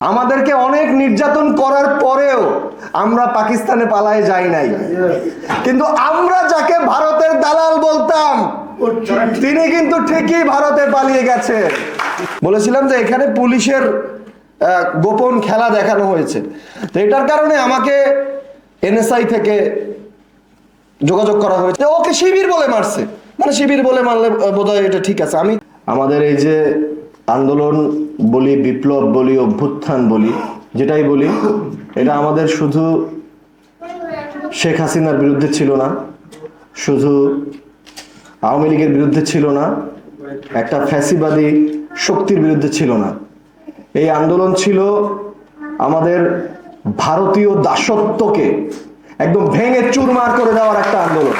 আমাদেরকে অনেক নির্যাতন করার পরেও আমরা পাকিস্তানে পালায় যাই নাই। কিন্তু আমরা যাকে ভারতের দালাল বলতাম, তিনি কিন্তু ঠিকই ভারতে পালিয়ে গেছে। বলেছিলাম যে এখানে পুলিশের গোপন খেলা দেখানো হয়েছে। তো এটার কারণে আমাকে এনএসআই থেকে যোগাযোগ করা হয়েছে। ওকে শিবির বলে মারছে। মানে শিবির বলে মারলে বোধহয় এটা ঠিক আছে। আমি আমাদের এই যে আন্দোলন বলি, বিপ্লব বলি, অভ্যুত্থান বলি, যেটাই বলি, এটা আমাদের শুধু শেখ হাসিনার বিরুদ্ধে ছিল না, শুধু আওয়ামী লীগের বিরুদ্ধে ছিল না, একটা ফ্যাসিবাদী শক্তির বিরুদ্ধে ছিল না। এই আন্দোলন ছিল আমাদের ভারতীয় দাসত্বকে একদম ভেঙে চুরমার করে দেওয়ার একটা আন্দোলন।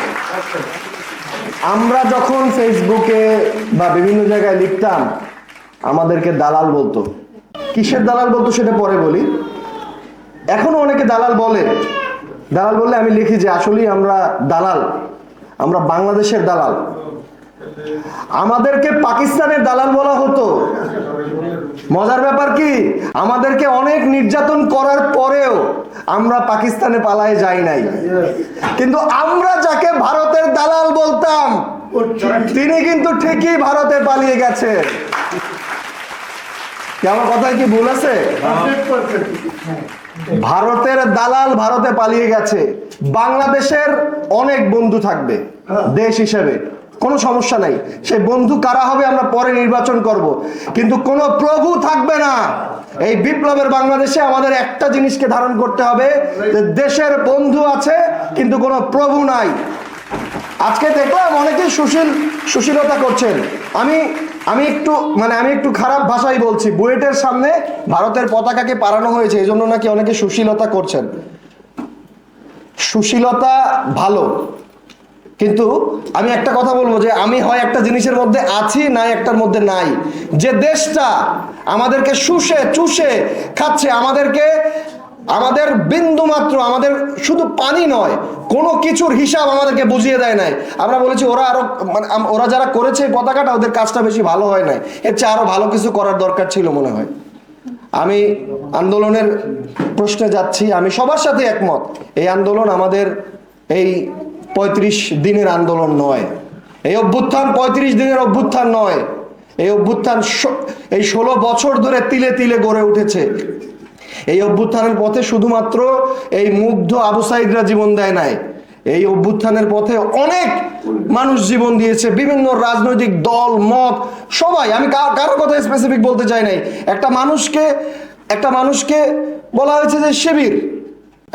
আমরা যখন ফেসবুকে বা বিভিন্ন জায়গায় লিখতাম আমাদেরকে দালাল বলতো। কিসের দালাল বলতো সেটা পরে বলি। এখনও অনেকে দালাল বলে। দালাল বললে আমি লিখি যে আসলেই আমরা দালাল, আমরা বাংলাদেশের দালাল। আমাদেরকে পাকিস্তানের দালাল বলা হতো। মজার ব্যাপার কি? আমাদেরকে অনেক নির্যাতন করার পরেও আমরা পাকিস্তানে পালায় যাই নাই। কিন্তু আমরা যাকে ভারতের দালাল বলতাম, তিনি কিন্তু ঠিকই ভারতে পালিয়ে গেছে আমার কথায় কি ভুল আছে? ভারতের দালাল ভারতে পালিয়ে গেছে। বাংলাদেশের অনেক বন্ধু থাকবে দেশ হিসেবে। কোনো সমস্যা নাই। সে বন্ধু কারা হবে আমরা পরে নির্বাচন করব। কিন্তু কোনো প্রভু থাকবে না। এই বিপ্লবের বাংলাদেশে আমাদের একটা জিনিসকে ধারণ করতে হবে যে দেশের বন্ধু আছে, কিন্তু কোনো প্রভু নাই। আজকে দেখলাম অনেকেই সুশীল সুশীলতা করছেন। আমি আমি একটু মানে আমি একটু খারাপ ভাষাই বলছি। বুয়েটের সামনে ভারতের পতাকাকে পারানো হয়েছে, এই জন্য নাকি অনেকে সুশীলতা করছেন। সুশীলতা ভালো, কিন্তু আমি একটা কথা বলব যে আমি হয় একটা জিনিসের মধ্যে আছি, নাই একটার মধ্যে নাই। যে দেশটা আমাদেরকে শুষে, চুষে খাচ্ছে, আমাদেরকে আমাদের বিন্দু মাত্র, আমাদের শুধু পানি নয়, কোনো কিছুর হিসাব আমাদেরকে বুঝিয়ে দেয় নাই। আমরা বলেছি, ওরা আরও মানে ওরা যারা করেছে পতাকাটা, ওদের কাজটা বেশি ভালো হয় নাই। এর চেয়ে আরও ভালো কিছু করার দরকার ছিল মনে হয়। আমি আন্দোলনের প্রশ্নে যাচ্ছি, আমি সবার সাথে একমত, এই আন্দোলন আমাদের এই পঁয়ত্রিশ দিনের আন্দোলন নয়। এই অভ্যুত্থান পঁয়ত্রিশ দিনের অভ্যুত্থান নয়। এই অভ্যুত্থান এই ষোলো বছর ধরে তিলে তিলে গড়ে উঠেছে। এই অভ্যুত্থানের পথে শুধুমাত্র এই মুগ্ধ আবু সাইদরা জীবন দেয় নাই। এই অভ্যুত্থানের পথে অনেক মানুষ জীবন দিয়েছে, বিভিন্ন রাজনৈতিক দল, মত, সবাই। আমি কারও কথা স্পেসিফিক বলতে চাই নাই। একটা মানুষকে একটা মানুষকে বলা হয়েছে যে শিবির।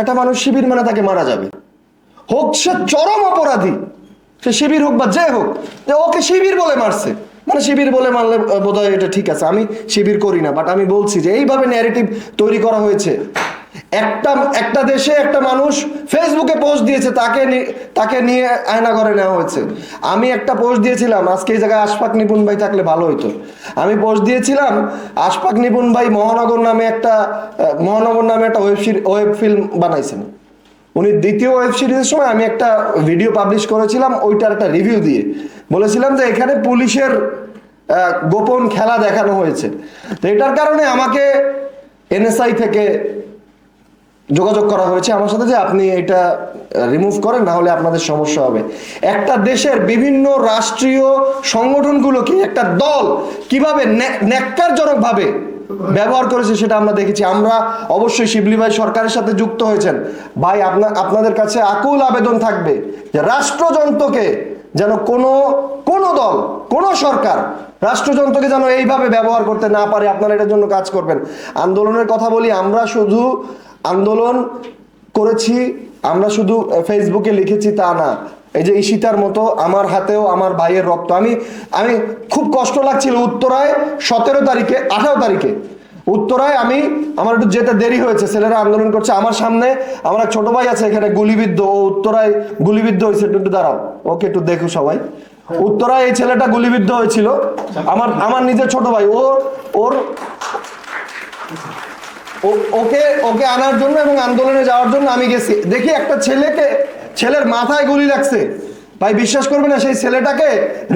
একটা মানুষ শিবির মানে তাকে মারা যাবে। হোক সে চরম অপরাধী, সে শিবির হোক বা যে হোক, যে ওকে শিবির বলে মারছে। মানে শিবির বলে মানলে বোধহয় এটা ঠিক আছে। আমি শিবির করি না বাট আমি বলছি যে এইভাবে ন্যারেটিভ তৈরি করা হয়েছে। একটা একটা দেশে একটা মানুষ ফেসবুকে পোস্ট দিয়েছে, তাকে তাকে নিয়ে আয়না ঘরে নেওয়া হয়েছে। আমি একটা পোস্ট দিয়েছিলাম, আজকে এই জায়গায় আশফাক নিপুন ভাই থাকলে ভালো হতো আমি পোস্ট দিয়েছিলাম, আশফাক নিপুন ভাই মহানগর নামে একটা মহানগর নামে একটা ওয়েব ওয়েব ফিল্ম বানাইছেন। উনি দ্বিতীয় ওয়েব সিরিজের সময় আমি একটা ভিডিও পাবলিশ করেছিলাম, ওইটার একটা রিভিউ দিয়ে। বলেছিলাম যে এখানে পুলিশের গোপন খেলা দেখানো হয়েছে। তো এটার কারণে আমাকে এনএসআই থেকে যোগাযোগ করা হয়েছে আমার সাথে যে আপনি এটা রিমুভ করেন, না হলে আপনাদের সমস্যা হবে। একটা দেশের বিভিন্ন রাষ্ট্রীয় সংগঠনগুলোকে একটা দল কীভাবে ন্যাক্কারজনক ভাবে ব্যবহার করেছে সেটা আমরা দেখেছি। আমরা অবশ্যই শিবলি ভাই সরকারের সাথে যুক্ত হয়েছেন। ভাই আপনার আপনাদের কাছে আকুল আবেদন থাকবে যে রাষ্ট্রযন্ত্রকে যেন কোনো কোনো দল, কোনো সরকার রাষ্ট্রযন্ত্রকে যেন এইভাবে ব্যবহার করতে না পারে, আপনারা এটার জন্য কাজ করবেন। আন্দোলনের কথা বলি, আমরা শুধু আন্দোলন করেছি, আমরা শুধু ফেসবুকে লিখেছি তা না। এই যে ঈশিতার মতো আমার হাতেও আমার ভাইয়ের রক্ত। আমি আমি খুব কষ্ট লাগছিল উত্তরায় সতেরো তারিখে, আঠারো তারিখে। উত্তরায় আমি, আমার একটু যেতে দেরি হয়েছে, ছেলেরা আন্দোলন করছে। আমার সামনে আমার এক ছোট ভাই আছে, এখানে গুলিবিদ্ধ। ও উত্তরায় গুলিবিদ্ধ হয়েছে, একটু দাঁড়াও। ওকে একটু দেখো সবাই। উত্তরায় এই ছেলেটা গুলিবিদ্ধ হয়েছিল। আমার আমার নিজের ছোট ভাই, ও, ওর ওকে ওকে আনার জন্য এবং আন্দোলনে যাওয়ার জন্য আমি গেছি। দেখি একটা ছেলেকে, ছেলের মাথায় গুলি লাগছে। ভাই, বিশ্বাস করবে না, সেই ছেলেটাকে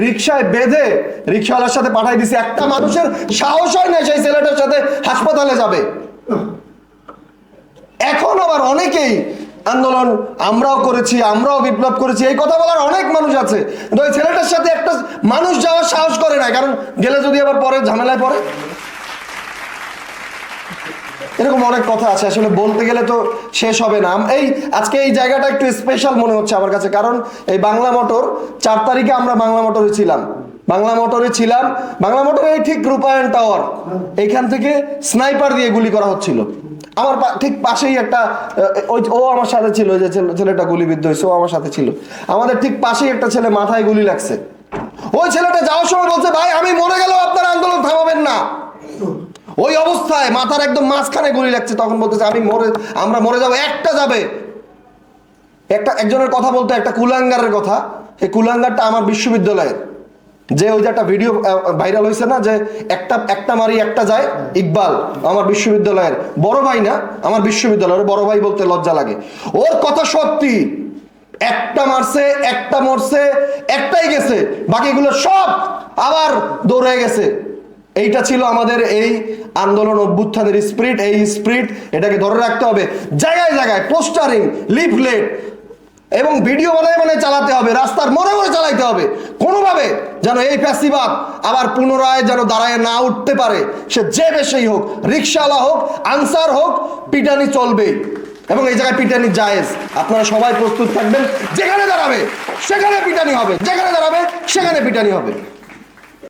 রিক্সায় বেঁধে রিক্সাওয়ালার সাথে পাঠাই দিছি। একটা মানুষের সাহস হয় না সেই ছেলেটার সাথে হাসপাতালে যাবে। এখন আবার অনেকেই আন্দোলন, আমরাও করেছি, আমরাও বিপ্লব করেছি, এই কথা বলার অনেক মানুষ আছে। ওই ছেলেটার সাথে একটা মানুষ যাওয়ার সাহস করে না কারণ গেলে যদি আবার পরে ঝামেলায় পড়ে। এরকম অনেক কথা আছে, আসলে বলতে গেলে তো শেষ হবে না। এই, আজকে এই জায়গাটা একটু স্পেশাল মনে হচ্ছে আমার কাছে, কারণ এই বাংলা মোটর চার তারিখে আমরা বাংলা মোটরে ছিলাম। বাংলা মোটরে ছিলাম, বাংলা মোটরে ঠিক রূপায়ণ টাওয়ার এইখান থেকে স্নাইপার দিয়ে গুলি করা হচ্ছিল। আমার ঠিক পাশেই একটা ওই, ও আমার সাথে ছিল যে ছেলে- ছেলেটা গুলিবিদ্ধ হয়েছে, ও আমার সাথে ছিল। আমাদের ঠিক পাশেই একটা ছেলে মাথায় গুলি লাগছে। ওই ছেলেটা যাওয়ার সময় বলছে, ভাই, আমি মরে গেলেও আপনার আন্দোলন থামাবেন না। ওই অবস্থায় মাথার একদম মাঝখানে গুলি লাগছে, তখন বলতেছে, আমি মরে, আমরা মরে যাব, একটা যাবে। একটা, একজনের কথা বলতে, একটা কুলাঙ্গারের কথা। এই কুলাঙ্গারটা আমার বিশ্ববিদ্যালয়ের। যে ওই যে একটা ভিডিও ভাইরাল হয়েছে না, যে একটা একটা মারি একটা যায়, ইকবাল, আমার বিশ্ববিদ্যালয়ের। বড় ভাই না, আমার বিশ্ববিদ্যালয়ের, বড় ভাই বলতে লজ্জা লাগে। ওর কথা সত্যি, একটা মারছে, একটা মরছে, একটাই গেছে, বাকিগুলো সব আবার দৌড়ে গেছে। এইটা ছিল আমাদের এই আন্দোলন অভ্যুত্থানের স্পিরিট এই স্পিরিট এটাকে ধরে রাখতে হবে। জায়গায় জায়গায়, পোস্টারিং লিফলেট এবং ভিডিও বানায় মানে চালাতে হবে, রাস্তার মোড়ে মোড়ে চালাইতে হবে। কোনোভাবে যেন এই ফ্যাসিবাদ আবার পুনরায় যেন দাঁড়ায় না উঠতে পারে। সে যে বেশি হোক রিক্সাওয়ালা হোক, আনসার হোক, পিটানি চলবে। এবং এই জায়গায় পিটানি জায়েজ। আপনারা সবাই প্রস্তুত থাকবেন, যেখানে দাঁড়াবে, সেখানে পিটানি হবে। যেখানে দাঁড়াবে, সেখানে পিটানি হবে।